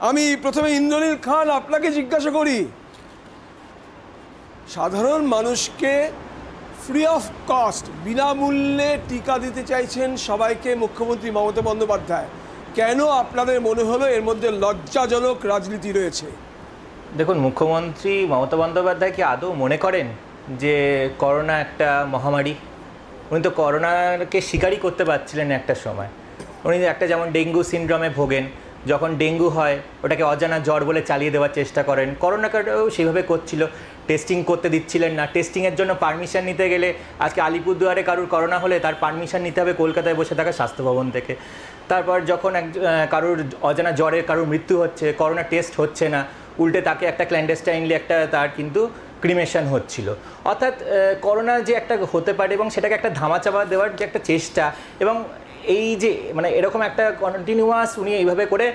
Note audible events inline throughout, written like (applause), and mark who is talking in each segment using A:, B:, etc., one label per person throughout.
A: আমি প্রথমে ইন্দ্রনীল খান আপনাকে জিজ্ঞাসা করি, সাধারণ মানুষকে ফ্রি অফ কস্ট বিনামূল্যে টিকা দিতে চাইছেন সবাইকে মুখ্যমন্ত্রী মমতা বন্দ্যোপাধ্যায়। কেন আপনাদের মনে হলো এর মধ্যে লজ্জাজনক রাজনীতি রয়েছে?
B: দেখুন, মুখ্যমন্ত্রী মমতা বন্দ্যোপাধ্যায় কি আদৌ মনে করেন যে করোনা একটা মহামারী? উনি তো করোনাকে শিকারই করতে পারছিলেন একটা সময়। উনি একটা যেমন ডেঙ্গু সিনড্রোমে ভোগেন যখন ডেঙ্গু হয়, ওটাকে অজানা জ্বর বলে চালিয়ে দেওয়ার চেষ্টা করেন। করোনা করোনাটাও সেভাবে করছিল টেস্টিং করতে দিচ্ছিলেন না। টেস্টিংয়ের জন্য পারমিশন নিতে গেলে আজকে আলিপুরদুয়ারে কারুর করোনা হলে তার পারমিশন নিতে হবে কলকাতায় বসে থাকা স্বাস্থ্য ভবন থেকে। তারপর যখন এক কারুর অজানা জ্বরে কারুর মৃত্যু হচ্ছে, করোনা টেস্ট হচ্ছে না, উল্টে তাকে একটা ক্ল্যান্ডেস্টাইনলি একটা তার কিন্তু ক্রিমেশন হচ্ছিল। অর্থাৎ করোনা যে একটা হতে পারে এবং সেটাকে একটা ধামাচাপা দেওয়ার যে একটা চেষ্টা এবং এই যে মানে এরকম একটা কন্টিনিউয়াস উনি এইভাবে করে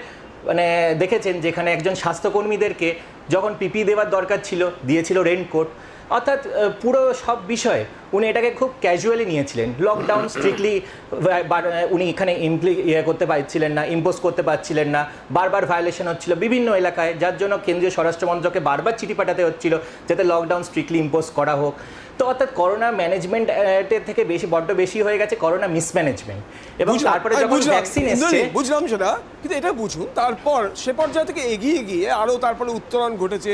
B: মানে দেখেছেন যেখানে একজন স্বাস্থ্যকর্মীদেরকে যখন পিপি দেওয়ার দরকার ছিল, দিয়েছিল রেনকোট অর্থাৎ পুরো সব বিষয়ে উনি এটাকে খুব ক্যাজুয়ালি নিয়েছিলেন। লকডাউন স্ট্রিক্টলি উনি এখানে ইমপ্লি ইয়ে করতে পারছিলেন না ইম্পোজ করতে পারছিলেন না, বারবার ভায়োলেশন হচ্ছিল বিভিন্ন এলাকায়, যার জন্য কেন্দ্রীয় স্বরাষ্ট্র মন্ত্রকে বারবার চিঠি পাঠাতে হচ্ছিল, যাতে লকডাউন স্ট্রিক্টলি ইম্পোজ করা হোক। তো অর্থাৎ করোনা ম্যানেজমেন্টের থেকে বেশি বড্ড বেশি হয়ে গেছে করোনা মিসম্যানেজমেন্ট এবং তারপরে যখন ভ্যাকসিন এসছে
A: বুঝলাম সেটা কিন্তু এটা বুঝুন তারপর সে পর্যায় থেকে এগিয়ে গিয়ে আরও তারপরে উত্তরণ ঘটেছে।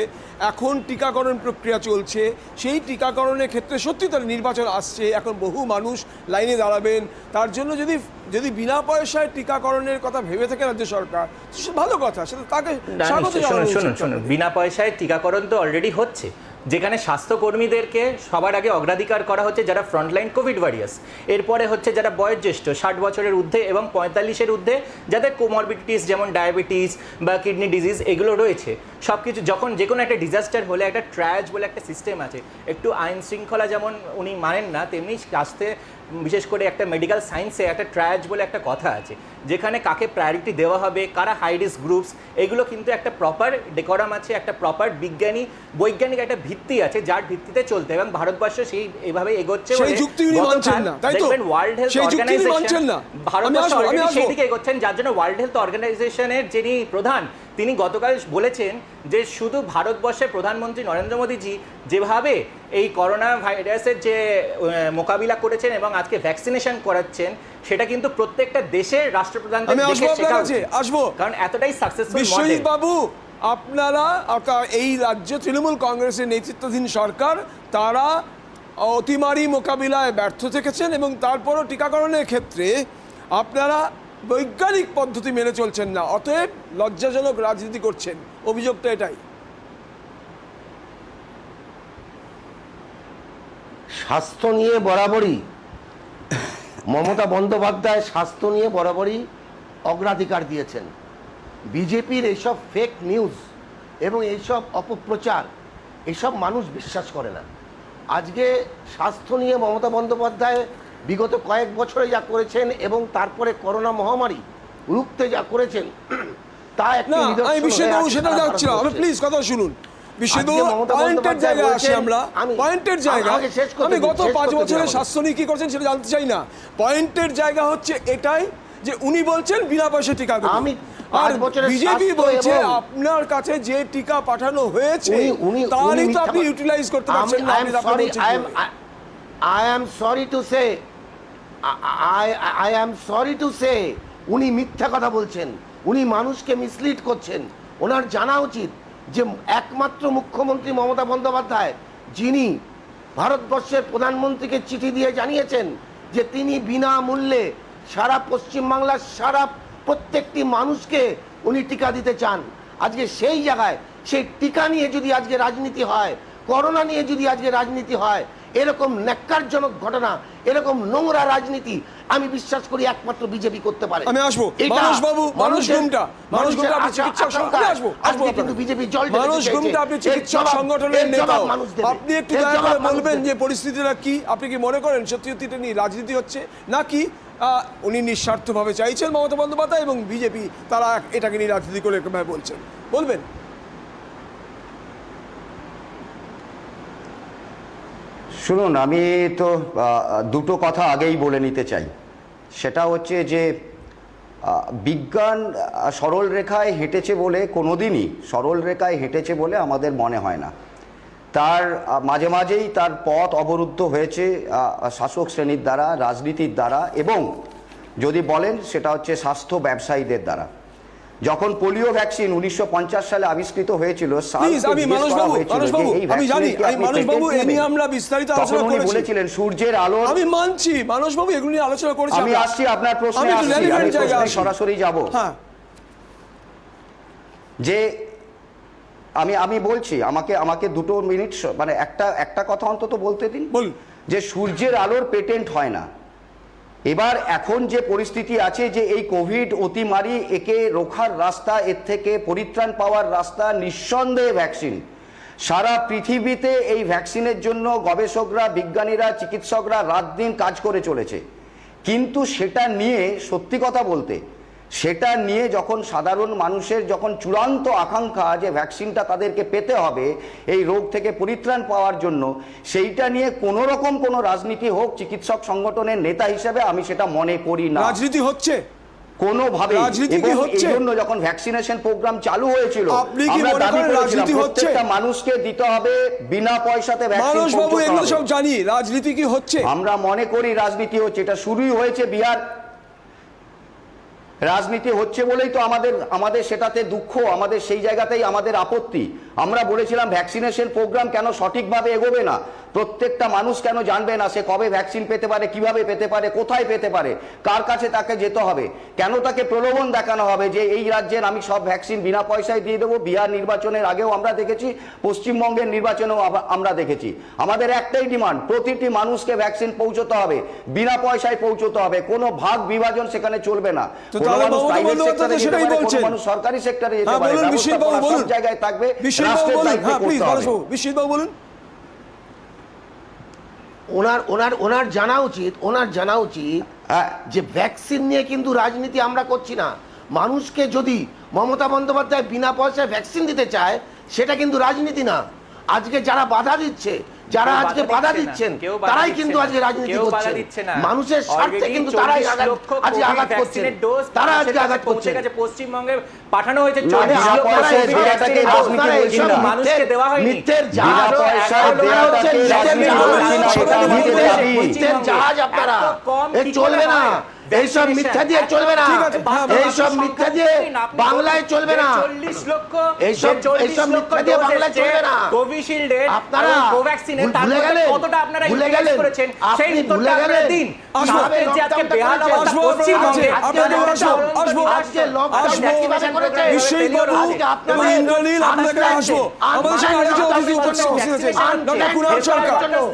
A: এখন টিকাকরণ প্রক্রিয়া চলছে। সেই টিকাকরণের ক্ষেত্রে সত্যি তার নির্বাচন আসছে। এখন বহু মানুষ লাইনে দাঁড়াবেন। তার জন্য যদি যদি বিনা পয়সায় টিকাকরণের কথা ভেবে থাকে রাজ্য সরকার ভালো কথা সেটা তাকে স্বাগত
B: শুনুন শুনুন বিনা পয়সায় টিকাকরণ তো অলরেডি হচ্ছে। যেখানে স্বাস্থ্যকর্মীদেরকে সবার আগে অগ্রাধিকার করা হচ্ছে যারা ফ্রন্টলাইন কোভিড ওয়ারিয়ার্স। এরপরে হচ্ছে যারা বয়োজ্যেষ্ঠ, ষাট বছরের ঊর্ধ্বে এবং পঁয়তাল্লিশের ঊর্ধ্বে যাদের কোমরবিটিস যেমন ডায়াবেটিস বা কিডনি ডিজিজ এগুলো রয়েছে। সব কিছু যখন যে কোনো একটা ডিজাস্টার হলে একটা ট্রায়াজ বলে একটা সিস্টেম আছে একটু আইন শৃঙ্খলা যেমন উনি মানেন না তেমনি স্বাস্থ্যে বিশেষ করে একটা মেডিকেল সায়েন্সে একটা ট্রায়াজ বলে একটা কথা আছে যেখানে কাকে প্রায়োরিটি দেওয়া হবে কারা হাই রিস্ক গ্রুপস এগুলো কিন্তু একটা প্রপার ডেকোরাম আছে একটা প্রপার বিজ্ঞানী বৈজ্ঞানিক একটা ভিত্তি আছে যার ভিত্তিতে চলতে এবং ভারতবর্ষ সেই এভাবে এগোচ্ছে? দেখবেন ওয়ার্ল্ড হেলথ অর্গানাইজেশন ভারতবর্ষ
A: আসব, আমি
B: already
A: আসব।
B: সেই দিকে এগোচ্ছেন যার জন্য ওয়ার্ল্ড হেলথ অর্গানাইজেশনের যিনি প্রধান তিনি গতকাল বলেছেন যে শুধু ভারতবর্ষের প্রধানমন্ত্রী নরেন্দ্র মোদীজি যেভাবে এই করোনা ভাইরাসের যে মোকাবিলা করেছেন এবং আজকে ভ্যাকসিনেশন করাচ্ছেন সেটা কিন্তু প্রত্যেকটা দেশের রাষ্ট্রপ্রধানদের
A: আমি
B: দেখে শেখা
A: আসব।
B: কারণ এতটাই সাকসেসফুল মডেল
A: বাবু আপনারা এই রাজ্য তৃণমূল কংগ্রেসের নেতৃত্বাধীন সরকার তারা অতিমারি মোকাবিলায় ব্যর্থ থেকেছেন এবং তারপরও টিকাকরণের ক্ষেত্রে আপনারা বৈজ্ঞানিক পদ্ধতি মেনে চলছেন না, অতএব লজ্জাজনক রাজনীতি করছেন। অভিযোগটা এটাই।
C: স্বাস্থ্য নিয়ে বরাবরই মমতা বন্দ্যোপাধ্যায় স্বাস্থ্য নিয়ে বরাবরই অগ্রাধিকার দিয়েছেন। বিজেপির এইসব ফেক নিউজ এবং এইসব অপপ্রচার, এসব মানুষ বিশ্বাস করে না। আজকে স্বাস্থ্য নিয়ে মমতা বন্দ্যোপাধ্যায় বিগত কয়েক বছরে যা করেছেন এবং তারপরে করোনা মহামারী রুখতে যা করেছেন (clears throat) তা একটি
A: আমি সেটা যাচ্ছিলাম প্লিজ কথা শুনুন। পয়েন্টের জায়গায় আসি আমরা। পয়েন্টের জায়গা।
C: আমাকে শেষ করতে
A: আমি গত পাঁচ
C: করতে দিন
A: বছরের
C: আমাকে।
A: স্বাস্থ্য কি করছেন সেটা জানতে চাই না। পয়েন্টের জায়গা হচ্ছে এটাই যে উনি বলছেন বিনা পয়সা টিকা
C: আমি
A: আর বিজেপি বলছে আপনার কাছে যে টিকা পাঠানো হয়েছে তারই তো আপনি ইউটিলাইজ করতে পারছেন না
C: I, I am sorry to say, উনি মিথ্যা কথা বলছেন উনি মানুষকে মিসলিড করছেন। ওনার জানা উচিত যে একমাত্র মুখ্যমন্ত্রী মমতা বন্দ্যোপাধ্যায় যিনি ভারতবর্ষের প্রধানমন্ত্রীকে চিঠি দিয়ে জানিয়েছেন যে তিনি বিনামূল্যে সারা পশ্চিমবাংলার সারা প্রত্যেকটি মানুষকে উনি টিকা দিতে চান। আজকে সেই জায়গায় সেই টিকা নিয়ে যদি আজকে রাজনীতি হয় করোনা নিয়ে যদি আজকে রাজনীতি হয় এরকম ন্যাক্কারজনক ঘটনা এরকম নোংরা রাজনীতি আমি বিশ্বাস করি একমাত্র বিজেপি করতে পারে।
A: আমি আসব। মানুষ বাবু মানুষ গুমটা মানুষ গুমটা আপনি চিকিৎসক সং- আসব আসব
C: কিন্তু বিজেপি জল
A: মানুষ
C: চাইছে।
A: আপনি চিকিৎসক সংগঠনের নেতা। আপনি একটু দয়া করে বলবেন যে পরিস্থিতিটা কি? আপনি কি মনে করেন সত্যি সত্যি এটা নিয়ে রাজনীতি হচ্ছে? নাকি উনি নিঃস্বার্থভাবে চাইছেন মমতা বন্দ্যোপাধ্যায় এবং বিজেপি তারা এটাকে নিয়ে রাজনীতি করে বলছেন? বলবেন।
D: শুনুন, আমি তো দুটো কথা আগেই বলে নিতে চাই। সেটা হচ্ছে যে বিজ্ঞান সরল রেখায় হেঁটেছে বলে কোনোদিনই, সরল রেখায় হেঁটেছে বলে আমাদের মনে হয় না। তার মাঝে মাঝেই তার পথ অবরুদ্ধ হয়েছে শাসক শ্রেণির দ্বারা, রাজনীতির দ্বারা, এবং যদি বলেন সেটা হচ্ছে স্বাস্থ্য ব্যবসায়ীদের দ্বারা। যখন পোলিও ভ্যাকসিন উনিশশো সালে আবিষ্কৃত হয়েছিল
A: আমি জানি? আমরা বিস্তারিত আলোচনা করেছি
D: বলেছিলেন সূর্যের আলো
A: আমি মানছি মানসবাবু এগুলো নিয়ে আলোচনা করেছি
D: আমি আসছি আপনার প্রশ্নে
A: আমি।
D: সরাসরি যাব
A: হ্যাঁ
D: যে আমি আমি বলছি আমাকে আমাকে দুটো মিনিট মানে একটা একটা কথা অন্তত বলতে দিন। যে সূর্যের আলোর পেটেন্ট হয় না এবার এখন যে পরিস্থিতি আছে যে এই কোভিড অতিমারি একে রোখার রাস্তা, এর থেকে পরিত্রাণ পাওয়ার রাস্তা, নিঃসন্দেহে ভ্যাকসিন সারা পৃথিবীতে এই ভ্যাকসিনের জন্য গবেষকরা, বিজ্ঞানীরা, চিকিৎসকরা রাত দিন কাজ করে চলেছে। কিন্তু সেটা নিয়ে সত্যি কথা বলতে সেটা নিয়ে যখন সাধারণ মানুষের যখন চূড়ান্ত আকাঙ্ক্ষা যে ভ্যাকসিনটা তাদেরকে পেতে হবে এই রোগ থেকে পরিত্রাণ পাওয়ার জন্য সেইটা নিয়ে কোনো রকম কোনো রাজনীতি হোক চিকিৎসক সংগঠনের নেতা হিসেবে আমি সেটা মনে করি না
A: রাজনীতি হচ্ছে
D: কোনোভাবে? জন্য যখন ভ্যাকসিনেশন প্রোগ্রাম চালু হয়েছিল আমরা দাবি
A: রাজনীতি হচ্ছে?
D: মানুষকে দিতে হবে বিনা পয়সাতে ভ্যাকসিন।
A: সব জানি রাজনীতি কি হচ্ছে
D: আমরা মনে করি রাজনীতি হচ্ছে এটা শুরুই হয়েছে বিহার রাজনীতি হচ্ছে বলেই তো আমাদের আমাদের সেটাতে দুঃখ, আমাদের সেই জায়গাতেই আমাদের আপত্তি। আমরা বলেছিলাম ভ্যাকসিনেশন প্রোগ্রাম কেন সঠিকভাবে এগোবে না? প্রত্যেকটা মানুষ কেন জানবে না সে কবে ভ্যাকসিন পেতে পারে কীভাবে পেতে পারে কোথায় পেতে পারে কার কাছে তাকে যেতে হবে কেন তাকে প্রলোভন দেখানো হবে যে এই রাজ্যের আমি সব ভ্যাকসিন বিনা পয়সায় দিয়ে দেবো বিহার নির্বাচনের আগেও আমরা দেখেছি পশ্চিমবঙ্গের নির্বাচনেও আমরা দেখেছি। আমাদের একটাই ডিমান্ড প্রতিটি মানুষকে ভ্যাকসিন পৌঁছতে হবে বিনা পয়সায় পৌঁছতে হবে কোনো ভাগ বিভাজন সেখানে চলবে না। মানুষ সরকারি সেক্টরে যেতে
A: হ্যাঁ
D: পারে জায়গায় থাকবে রাষ্ট্রের দায়িত্বে করতে হবে।
A: বলুন।
C: ওনার ওনার ওনার জানা উচিত ওনার জানা উচিত
D: হ্যাঁ
C: যে ভ্যাকসিন নিয়ে কিন্তু রাজনীতি আমরা করছি না। মানুষকে যদি মমতা বন্দ্যোপাধ্যায় বিনা পয়সায় ভ্যাকসিন দিতে চায় সেটা কিন্তু রাজনীতি না। আজকে যারা বাধা দিচ্ছে যারা আজকে
B: বাধা
C: দিচ্ছেন তারাই কিন্তু আজকে রাজনীতি করছে মানুষের স্বার্থে কিন্তু তারাই
B: 40
C: আঘাত
B: লক্ষ
C: আজকে আঘাত
B: ডোজ
C: তারা আজকে আঘাত
B: গেছে পশ্চিমবঙ্গে পাঠানো হয়েছে
C: না,
B: 40
C: বিনা
B: লক্ষ
C: পয়সায়
B: COVID
C: দেওয়াটাকে
B: ভ্যাকসিনের ডোজ।
C: রাজনীতি বলছি না।
B: মানুষকে দেওয়া হয়নি।
C: জাহাজ আপনারা। চলবে না। এইসব মিথ্যা দিয়ে চলবে না। এইসব মিথ্যা দিয়ে বাংলায় চলবে না।
B: চল্লিশ লক্ষ
C: এইসব- এইসব মিথ্যা দিয়ে বাংলায় চলবে না।
B: কোভিশিল্ডের
C: আপনারা
B: এবং
C: ভুলে
B: মধ্যে কতটা আপনারা
C: ভুলে গেলেন।
B: করেছেন? সেই
C: ভুলে গেলেন।
B: দিন। অবস্থা
A: আসব। আমাদের। সরকার।